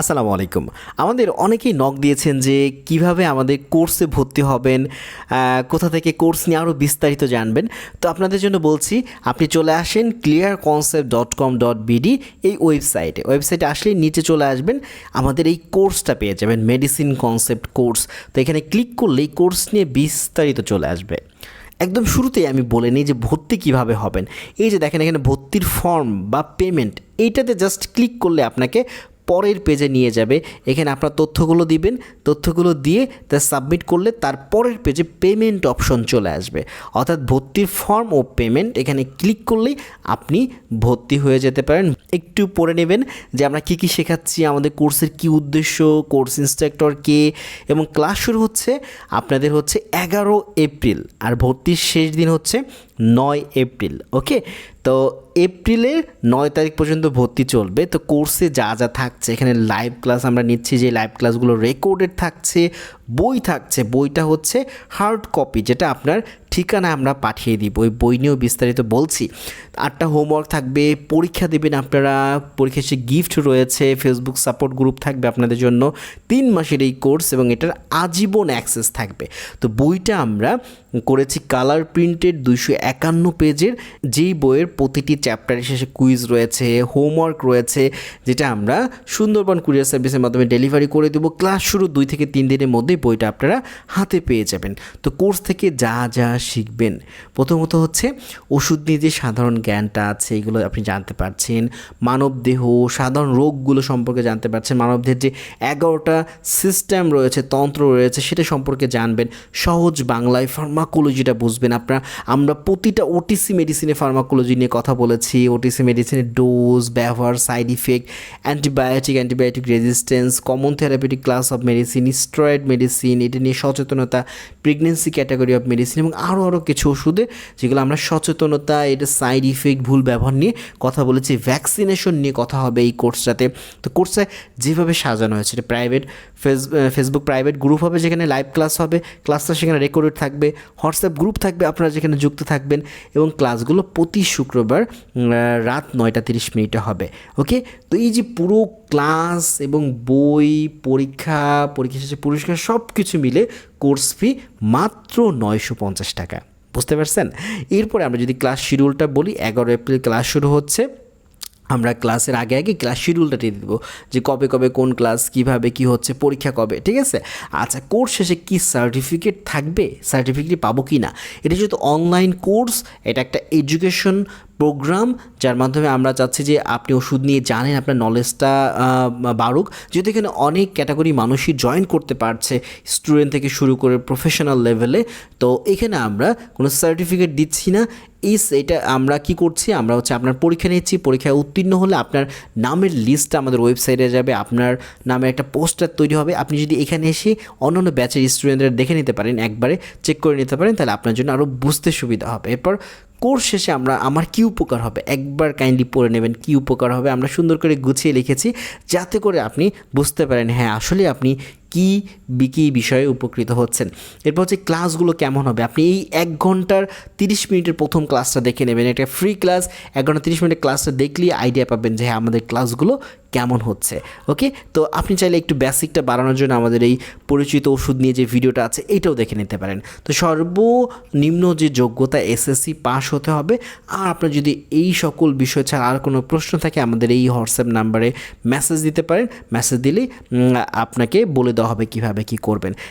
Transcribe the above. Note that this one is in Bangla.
আসসালামু আলাইকুম। আমাদের অনেকেই নক দিয়েছেন যে কীভাবে আমাদের কোর্সে ভর্তি হবেন কোথা থেকে কোর্স নিয়ে আরও বিস্তারিত জানবেন। তো আপনাদের জন্য বলছি, আপনি চলে আসেন clear concept dot com dot BD এই ওয়েবসাইটে ওয়েবসাইটে আসলেই নিচে চলে আসবেন, আমাদের এই কোর্সটা পেয়ে যাবেন মেডিসিন কনসেপ্ট কোর্স তো এখানে ক্লিক করলে এই কোর্স নিয়ে বিস্তারিত চলে আসবে। একদম শুরুতেই আমি বলে নিই যে ভর্তি কীভাবে হবেন। এই যে দেখেন, এখানে ভর্তির ফর্ম বা পেমেন্ট এইটাতে জাস্ট ক্লিক করলে আপনাকে পরের পেজে নিয়ে যাবে। এখানে আপনার তথ্যগুলো দিবেন। তথ্যগুলো দিয়ে তা সাবমিট করলে তার পরের পেজে পেমেন্ট অপশন চলে আসবে। অর্থাৎ ভর্তির ফর্ম ও পেমেন্ট এখানে ক্লিক করলেই আপনি ভর্তি হয়ে যেতে পারেন। একটু পড়ে নেবেন যে আমরা কী কী শেখাচ্ছি, আমাদের কোর্সের কী উদ্দেশ্য কোর্স ইনস্ট্রাক্টর কে, এবং ক্লাস শুরু হচ্ছে আপনাদের হচ্ছে এগারো এপ্রিল। আর ভর্তির শেষ দিন হচ্ছে নয় এপ্রিল ওকে তো এপ্রিলের নয় তারিখ পর্যন্ত ভর্তি চলবে। তো কোর্সে যা যা থাকছে, এখানে লাইভ ক্লাস আমরা নিচ্ছি, যে লাইভ ক্লাসগুলো রেকর্ডেড থাকছে, বই থাকছে। বইটা হচ্ছে হার্ড কপি যেটা আপনার ঠিকানা আমরা পাঠিয়ে দিব, ওই বই নিয়েও বিস্তারিত বলছি। আটটা হোমওয়ার্ক থাকবে, পরীক্ষা দেবেন আপনারা, পরীক্ষা সে গিফট রয়েছে ফেসবুক সাপোর্ট গ্রুপ থাকবে আপনাদের জন্য, তিন মাসের এই কোর্স এবং এটার আজীবন অ্যাক্সেস থাকবে। তো বইটা আমরা করেছি কালার প্রিন্টেড দুইশো একান্ন পেজের, যেই বইয়ের প্রতিটি চ্যাপ্টারের শেষে কুইজ রয়েছে হোমওয়ার্ক রয়েছে, যেটা আমরা সুন্দরবন কুরিয়ার সার্ভিসের মাধ্যমে ডেলিভারি করে দেবো। ক্লাস শুরু দুই থেকে তিন দিনের মধ্যেই বইটা আপনারা হাতে পেয়ে যাবেন। তো কোর্স থেকে যা যা শিখবেন। প্রথমত হচ্ছে ওষুধ নিয়ে যে সাধারণ জ্ঞানটা আছে, এগুলো আপনি জানতে পারছেন। মানবদেহ সাধারণ রোগগুলো সম্পর্কে জানতে পারছেন। মানবদেহের যে এগারোটা সিস্টেম রয়েছে, তন্ত্র রয়েছে, সেটা সম্পর্কে জানবেন। সহজ বাংলায় ফার্মাকোলজিটা বুঝবেন আপনার। আমরা প্রতিটা ওটিসি মেডিসিনে ফার্মাকোলজি নিয়ে কথা বলেছি। ওটিসি মেডিসিনের ডোজ ব্যবহার side effect antibiotic antibiotic resistance common therapeutic class of medicine steroid medicine এটা নিয়ে সচেতনতা প্রেগনেন্সি ক্যাটাগরি অফ মেডিসিন এবং আরও আরও কিছু ওষুধে যেগুলো আমরা সচেতনতা এটা সাইড ইফেক্ট ভুল ব্যবহার নিয়ে কথা বলেছি ভ্যাকসিনেশন নিয়ে কথা হবে এই কোর্সটাতে তো কোর্সে যেভাবে সাজানো হয়েছে, এটা private face Facebook private group হবে যেখানে লাইভ ক্লাস হবে ক্লাসটা সেখানে রেকর্ডেড থাকবে হোয়াটসঅ্যাপ গ্রুপ থাকবে, আপনারা যেখানে যুক্ত থাকবেন এবং ক্লাসগুলো প্রতি শুক্রবার রাত নয়টা তিরিশ মিনিটে হবে। ওকে তো এই যে পুরো ক্লাস এবং বই, পরীক্ষা পরীক্ষা শেষে পুরস্কার সব কিছু মিলে কোর্স ফি মাত্র নয়শো পঞ্চাশ টাকা। বুঝতে পারছেন? এরপরে আমরা যদি ক্লাস শিডিউলটা বলি, এগারো এপ্রিল ক্লাস শুরু হচ্ছে। আমরা ক্লাসের আগে আগে ক্লাস শিডিউলটা দিয়ে দেবো, যে কবে কবে কোন ক্লাস কীভাবে কি হচ্ছে, পরীক্ষা কবে, ঠিক আছে? আচ্ছা কোর্স শেষে কি সার্টিফিকেট থাকবে? সার্টিফিকেট পাবো কি না এটা যেহেতু অনলাইন কোর্স এটা একটা এডুকেশন প্রোগ্রাম যার মাধ্যমে আমরা চাচ্ছি যে আপনি ওষুধ নিয়ে জানেন আপনার নলেজটা বাড়ুক। যেহেতু এখানে অনেক ক্যাটাগরি মানুষই জয়েন করতে পারছে স্টুডেন্ট থেকে শুরু করে প্রফেশনাল লেভেলে তো এখানে আমরা কোনো সার্টিফিকেট দিচ্ছি না। ইস এটা আমরা কি করছি? আমরা হচ্ছে আপনার পরীক্ষা নিচ্ছি। পরীক্ষায় উত্তীর্ণ হলে আপনার নামের লিস্টটা আমাদের ওয়েবসাইটে যাবে, আপনার নামের একটা পোস্টার তৈরি হবে। আপনি যদি এখানে এসে অন্যান্য ব্যাচের স্টুডেন্টরা দেখে নিতে পারেন, একবারে চেক করে নিতে পারেন, তাহলে আপনার জন্য আরও বুঝতে সুবিধা হবে। এরপর কোর্স শেষে আমরা আমার কী উপকার হবে? একবার কাইন্ডলি পড়ে নেবেন কী উপকার হবে? আমরা সুন্দর করে গুছিয়ে লিখেছি, যাতে করে আপনি বুঝতে পারেন হ্যাঁ আসলে আপনি কী বিকি বিষয়ে উপকৃত হচ্ছেন? এরপর হচ্ছে ক্লাসগুলো কেমন হবে? আপনি এই এক ঘণ্টার তিরিশ মিনিটের প্রথম ক্লাসটা দেখে নেবেন। একটা ফ্রি ক্লাস এক ঘণ্টা তিরিশ মিনিটের ক্লাসটা দেখলেই আইডিয়া পাবেন যে হ্যাঁ আমাদের ক্লাসগুলো কেমন হচ্ছে। ওকে তো আপনি চাইলে একটু বেসিকটা বাড়ানোর জন্য আমাদের এই পরিচিত ওষুধ নিয়ে যে ভিডিওটা আছে, এটাও দেখে নিতে পারেন। তো সর্বনিম্ন যে যোগ্যতা এসএসসি পাস হতে হবে, আর আপনার যদি এই সকল বিষয় ছাড়া আর কোনো প্রশ্ন থাকে, আমাদের এই হোয়াটসঅ্যাপ নাম্বারে মেসেজ দিতে পারেন। মেসেজ দিলেই আপনাকে বলে দেওয়া হবে কীভাবে কি করবেন।